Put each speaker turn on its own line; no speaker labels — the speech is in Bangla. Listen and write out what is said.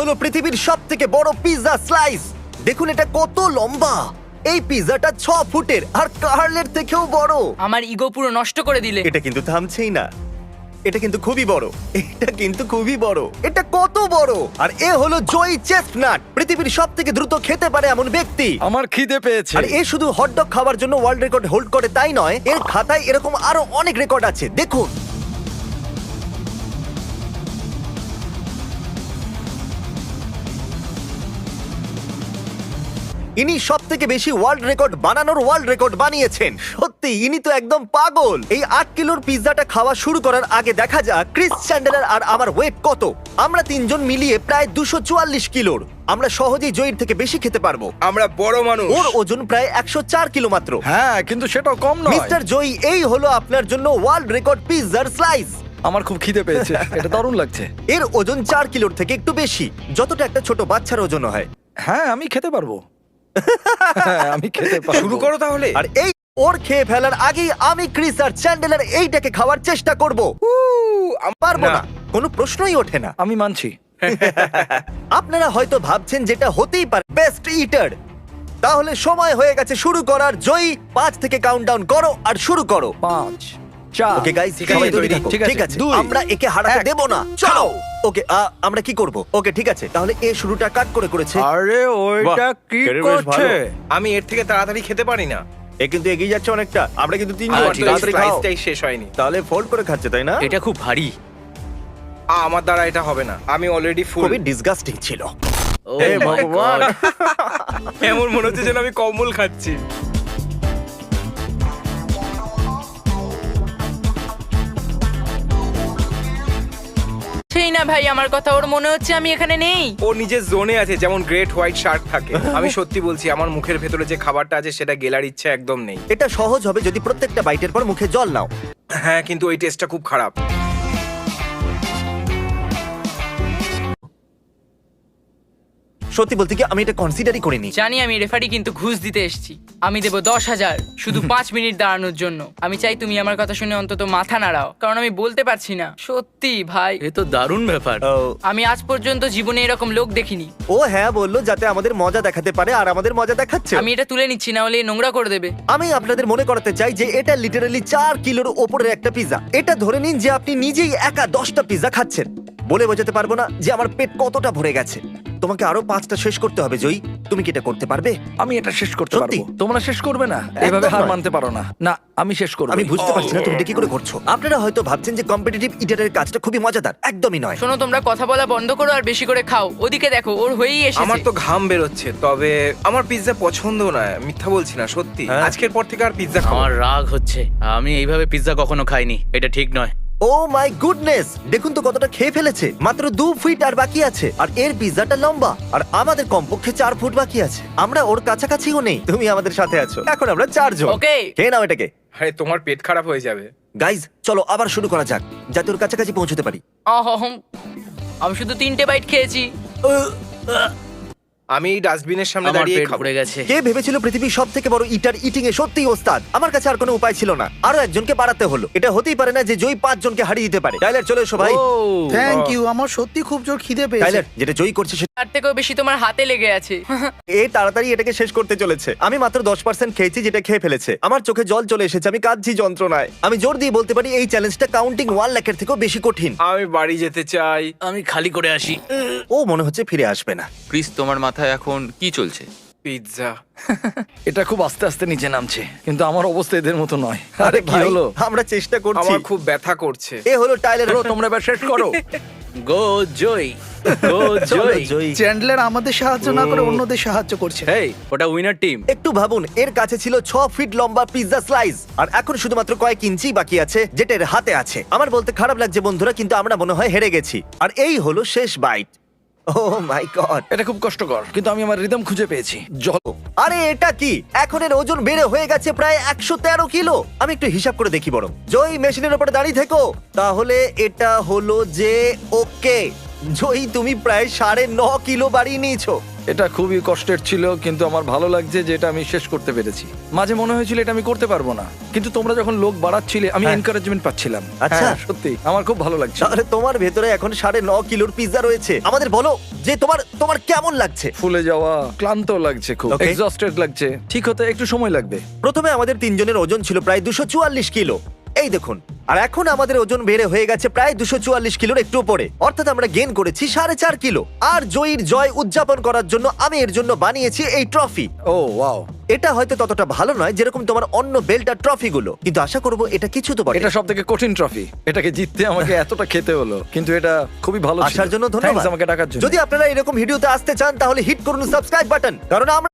হলো পৃথিবীর সব থেকে বড় পিৎজা স্লাইস। দেখুন এটা কত লম্বা। এই পিৎজাটা ছ ফুটের আর কার্লের থেকেও বড়।
আমার ইগো পুরো নষ্ট করে দিলে।
এটা কিন্তু থামছেই না। এটা কিন্তু খুবই বড়। এটা কিন্তু খুবই বড়। এটা কত বড়? আর এ হলো জয়ী চেস্টনাট। পৃথিবীর সব থেকে দ্রুত খেতে পারে এমন ব্যক্তি।
আমার খিদে পেয়েছে।
আর এ শুধু হটডগ খাওয়ার জন্য ওয়ার্ল্ড রেকর্ড হোল্ড করে তাই নয় এর খাতায় এরকম আরও অনেক রেকর্ড আছে। দেখুন। ইনি সব থেকে বেশি ওয়ার্ল্ড রেকর্ড বানানোর ওয়ার্ল্ড রেকর্ড বানিয়েছেন। সত্যি ইনি তো একদম পাগল। এই আট কিলোর পিৎজাটা খাওয়া শুরু করার আগে দেখা যাক ক্রিস চ্যান্ডেলার আর আমার ওয়েট কত। আমরা তিনজন মিলিয়ে প্রায় দুশো চুয়াল্লিশ কিলোর। আমরা সহজেই জয়ীর থেকে বেশি খেতে পারব।
আমরা বড় মানুষ।
ওর ওজন প্রায় একশো চার কিলো মাত্র।
হ্যাঁ কিন্তু সেটাও কম নয়।
মিস্টার জয়ী এই হলো আপনার জন্য ওয়ার্ল্ড রেকর্ড পিৎজার স্লাইস
আমার খুব খিদে পেয়েছে। এটা দারুণ লাগছে।
এর ওজন চার কিলোর থেকে একটু বেশি যতটা একটা ছোট বাচ্চার ওজন হয়।
হ্যাঁ আমি খেতে পারব। আমি খেতে পারব।
শুরু করো তাহলে।
আর এই ওর খেয়ে ফেলার আগেই আমি ক্রিস আর চ্যান্ডেলার এইটাকে খাওয়ার চেষ্টা করব। পারব না।
না।
কোনো প্রশ্নই ওঠে না।
আমি মানছি।
আপনারা হয়তো ভাবছেন যেটা হতেই পারে। বেস্ট ইটার তাহলে সময় হয়ে গেছে শুরু করার। জয়ী পাঁচ থেকে কাউন্টডাউন করো আর শুরু করো।
পাঁচ। চার
ওকে গাইস
ঠিক আছে,
তৈরি। থাকো
ঠিক আছে,
ঠিক আছে
দুই,
আমরা একে হারাতে
এক,
দেব না। চলো। ওকে আমরা কি করব? ওকে ঠিক আছে তাহলে এ শুরুটা কাট করে করেছে?
আরে ওইটা
বাহ,
কি
বেশ
করছে?
আমি এর থেকে তাড়াতাড়ি খেতে পারি না।
এ কিন্তু এগিয়ে যাচ্ছে অনেকটা। আমরা কিন্তু তিনজন
আমার
আছি,
তো
তাড়াতাড়ি খাও।
শেষ হয়নি।
তাহলে ফোল্ড করে খাচ্ছে তাই না?
এটা খুব ভারী।
আ, আমার দ্বারা এটা হবে না। আমি অলরেডি ফুল
খুবই ডিসগাস্টিং ছিল।
ও
হে ভগবান।
এমন মনে হচ্ছে যেন আমি কম্বল খাচ্ছি।
না ভাই আমার কথা ওর মনে হচ্ছে আমি এখানে নেই।
ও নিজের জোনে আছে যেমন গ্রেট হোয়াইট শার্ক থাকে। আমি সত্যি বলছি আমার মুখের ভেতরে যে খাবারটা আছে সেটা গেলার ইচ্ছা একদম নেই।
এটা সহজ হবে যদি প্রত্যেকটা বাইটের পর মুখে জল নাও।
হ্যাঁ কিন্তু ওই টেস্টটা খুব খারাপ।
সত্যি বলতে কি আমি এটা কনসিডারই করিনি।
জানি আমি রেফারি কিন্তু ঘুষ দিতে এসেছি। আমি দেবো দশ হাজার শুধু পাঁচ মিনিট দাঁড়ানোর জন্য। আমি চাই তুমি আমার কথা শুনে অন্তত মাথা নাড়াও। কারণ আমি বলতে পারছি না। সত্যি ভাই।
এ তো দারুণ ব্যাপার।
ও,
আমি আজ পর্যন্ত জীবনে এরকম লোক দেখিনি।
ও হ্যাঁ বলল যাতে আমাদের মজা দেখাতে পারে আর আমাদের মজা দেখাচ্ছে।
আমি এটা তুলে নিচ্ছি না হলে এ নোংরা করে দেবে।
আমি আপনাদের মনে করাতে চাই যে এটা লিটারালি চার কিলোর ওপরের একটা পিজা এটা ধরে নিন যে আপনি নিজেই একা দশটা পিজা খাচ্ছেন। বলে বোঝাতে পারব না যে আমার পেট কতটা ভরে গেছে। তোমাকে আরও পাঁচটা শেষ করতে হবে জয়ী। তুমি কি এটা করতে পারবে?
আমি এটা শেষ করতে
সত্যি?
পারব। তোমরা শেষ করবে না। এভাবে হার
নয়।
মানতে পারো না। না আমি শেষ করব।
আমি বুঝতে পারছি না তুমি এটা কি করে করছ। আপনারা হয়তো ভাবছেন যে কম্পিটিটিভ ইটারের কাজটা খুবই মজাদার। একদমই নয়।
শোনো তোমরা কথা বলা বন্ধ করো আর বেশি করে খাও। ওদিকে দেখো ওর হয়েই
আমার
এসেছে
তো ঘাম বেরোচ্ছে তবে আমার পিৎজা পছন্দ নয় মিথ্যা বলছি না সত্যি।
হ্যাঁ।
আজকের পর থেকে আর পিৎজা খাব
আমার রাগ হচ্ছে। আমি এইভাবে পিৎজা কখনো খাইনি এটা ঠিক নয়।
ও মাই গুডনেস দেখুন তো কতটা খেয়ে ফেলেছে। মাত্র দু ফিট আর বাকি আছে। আর এর পিৎজাটা লম্বা। আর আমাদের কমপক্ষে চার ফুট বাকি আছে। আমরা ওর কাছাকাছিও নেই। তুমি আমাদের সাথে আছো। এখন আমরা চারজন।
ওকে
খেয়ে নাও এটাকে।
আরে তোমার পেট খারাপ হয়ে যাবে।
গাইজ চলো আবার শুরু করা যাক। যাতে ওর কাছাকাছি পৌঁছতে পারি।
অহম আমি শুধু তিনটে বাইট খেয়েছি।
আমি এই ডাস্টবিনের সামনে
আমার
দাঁড়িয়ে
পেট
খাব।
ভরে গেছে।
কে ভেবেছিল পৃথিবীর সব থেকে বড় ইটার ইটিং এ সত্যিই ওস্তাদ? আমার কাছে আর কোনো উপায় ছিল না। আরও একজনকে বাড়াতে হলো। এটা হতেই পারে না যে জয়ী পাঁচ জনকে হারিয়ে দিতে পারে। টাইলার চলে এসো ভাই।
ও।
থ্যাংক ইউ আমার সত্যি খুব জোর খিদে পেয়েছে।
টাইলার যেটা জয়ী করছে সেটা
তার থেকেও বেশি তোমার হাতে লেগে আছে।
এ তাড়াতাড়ি এটাকে শেষ করতে চলেছে। আমি মাত্র দশ পার্সেন্ট খেয়েছি যেটা খেয়ে ফেলেছে। আমার চোখে জল চলে এসেছে আমি কাঁদছি যন্ত্রণায়। আমি জোর দিয়ে বলতে পারি এই চ্যালেঞ্জটা কাউন্টিং ওয়ান লাখের থেকেও বেশি কঠিন।
আমি বাড়ি যেতে চাই।
আমি খালি করে আসি।
ও মনে হচ্ছে ফিরে আসবে না।
ক্রিস তোমার মাথায় এখন কি চলছে?
পিৎজা।
এটা খুব আস্তে আস্তে নিচে নামছে কিন্তু আমার অবস্থা এদের মতো নয়। আরে কি
ভাই,
হলো?
আমরা চেষ্টা করছি।
আমার খুব ব্যথা করছে।
এ হলো টাইলার
Bro, তোমরা এবার শেষ করো।
গো জয়। গো
চলো,
জয়।
জয়ী।
চ্যান্ডলার আমাদের সাহায্য না করে অন্যদের সাহায্য করছে।
হেই ওটা উইনার টিম
একটু ভাবুন এর কাছে ছিল ছ ফিট লম্বা পিৎজা স্লাইস আর এখন শুধুমাত্র কয়েক ইঞ্চি বাকি আছে যেটা এর হাতে আছে। আমার বলতে খারাপ লাগছে বন্ধুরা কিন্তু আমরা মনে হয় হেরে গেছি। আর এই হলো শেষ বাইট ও মাই গড
এটা খুব কষ্টকর কিন্তু আমি আমার রিদম খুঁজে পেয়েছি। জল
আরে এটা কি? এখন এর ওজন বেড়ে হয়ে গেছে প্রায় একশো তেরো কিলো। আমি একটু হিসাব করে দেখি বরং। জয় মেশিনের উপরে দাঁড়িয়ে থেকো। তাহলে এটা হলো যে ওকে জয়ী তুমি প্রায় সাড়ে ন কিলো বাড়িয়ে নিয়েছো।
এটা খুবই কষ্টের ছিল কিন্তু আমার ভালো লাগছে যে এটা আমি শেষ করতে পেরেছি। মাঝে মনে হয়েছিল এটা আমি করতে পারব না কিন্তু তোমরা যখন লোক বাড়াচ্ছিলে আমি
হ্যাঁ।
এনকারেজমেন্ট পাচ্ছিলাম।
আচ্ছা।
হ্যাঁ, সত্যি আমার খুব ভালো লাগছে।
তাহলে তোমার ভেতরে এখন সাড়ে ন কিলোর পিৎজা রয়েছে। আমাদের বলো যে তোমার তোমার কেমন লাগছে?
ফুলে যাওয়া ক্লান্ত লাগছে খুব
Okay.
এক্সস্টেড লাগছে। ঠিক হতে একটু সময় লাগবে।
প্রথমে আমাদের তিনজনের ওজন ছিল প্রায় দুশো চুয়াল্লিশ কিলো। এই দেখুন আর এখন আমাদের ওজন বেড়ে হয়ে গেছে প্রায় দুশো চুয়াল্লিশ কিলোর একটু উপরে। অর্থাৎ আমরা গেন করেছি সাড়ে চার কিলো। আর জয়ীর জয় উদযাপন করার জন্য আমি এর জন্য বানিয়েছি এই ট্রফি
ও ওয়াও
এটা হয়তো ততটা ভালো নয় যেরকম তোমার অন্য বেল্টার ট্রফি গুলো কিন্তু আশা করব এটা কিছু তো বটে।
এটা সব থেকে কঠিন ট্রফি এটাকে জিততে আমাকে এতটা খেতে হলো কিন্তু এটা খুবই ভালো ছিল।
আসার জন্য
Thanks
ধন্যবাদ।
আমাকে ডাকার জন্য।
যদি আপনারা এরকম ভিডিওতে আসতে চান তাহলে হিট করুন সাবস্ক্রাইব বাটন কারণ আমরা